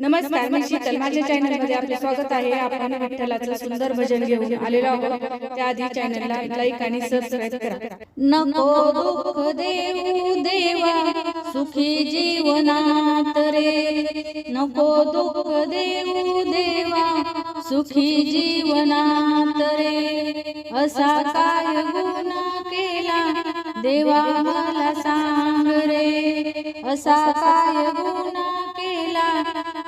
नमस्कार मी शीतल. माझ्या चॅनलमध्ये आपले स्वागत आहे. आपण विठ्ठलाचं सुंदर भजन घेऊन आलेलो आहोत. त्याआधी चॅनलला लाईक आणि सबस्क्राईब करा. नको दुःख देऊ देवा सुखी जीवनात रे. नको दुःख देऊ देवा सुखी जीवनात रे. असा काय गुन्हा केला? देवा मला सांग रे. असा काय गुन्हा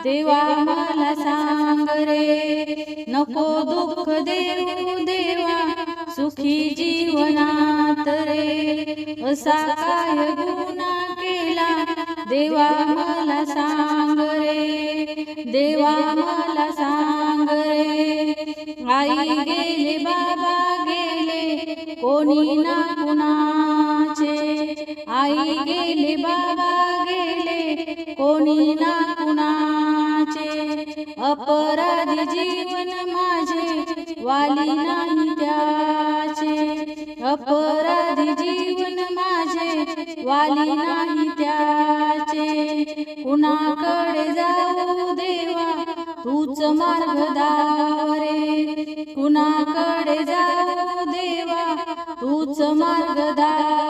देवा मला सांग रे नको दुःख देऊ देवा सुखी जीवनात रे. असा काय गुन्हा केला? देवा मला सांग रे देवा मला सांग रे. आई गेले बाबा गेले कोणी ना कुणाचे? आई गेले बाबा गेले कोणी अपराधी जीवन माझे वाली नाही त्याचे. अपराधी जीवन माझे वाली नाही त्याचे. कुणाकडे जाऊ देवा तूच मार्ग दारे कुणाकडे जाऊ देवा तूच मार्ग दारे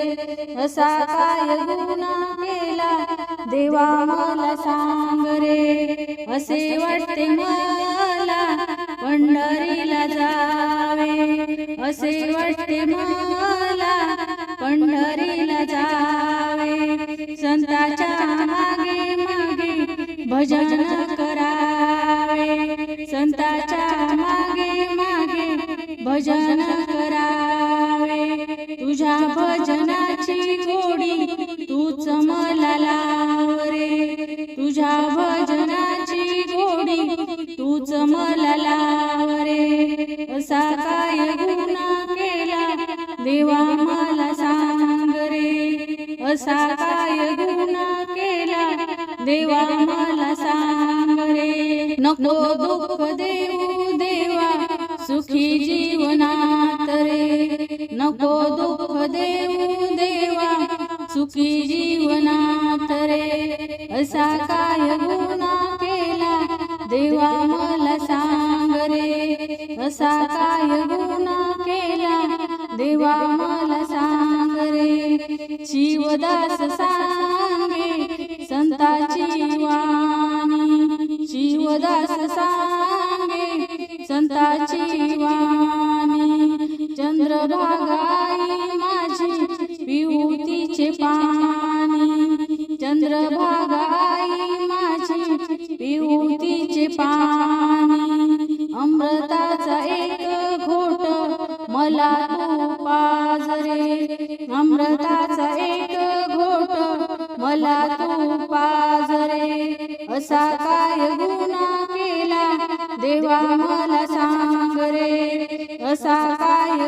असा काय गुन्हा केला. देवा मला सांग रे असे वाटते मला पंढरीला जावे. असे वाटते मला पंढरीला जावे. संताच्या मागे मागे भजन कर देवा मला सांग रे नको दुःख देऊ देवा सुखी जीवनात रे. नको दुःख देऊ देवा सुखी जीवनात रे. असा काय गुन्हा केला? देवा मला सांग रे असा काय गुन्हा केला? देवा मला सांग रे शिवदास सांग चंद्रभागाई माझी पिऊतीचे पाणी. चंद्रभागाई माझी पिऊतीचे पाणी. अमृताचा एक घोट मला तू पाज रे अमृताचा एक घोट मला तू पाज रे असा काय गुन्हा केला देवा मला सांग रे असा काय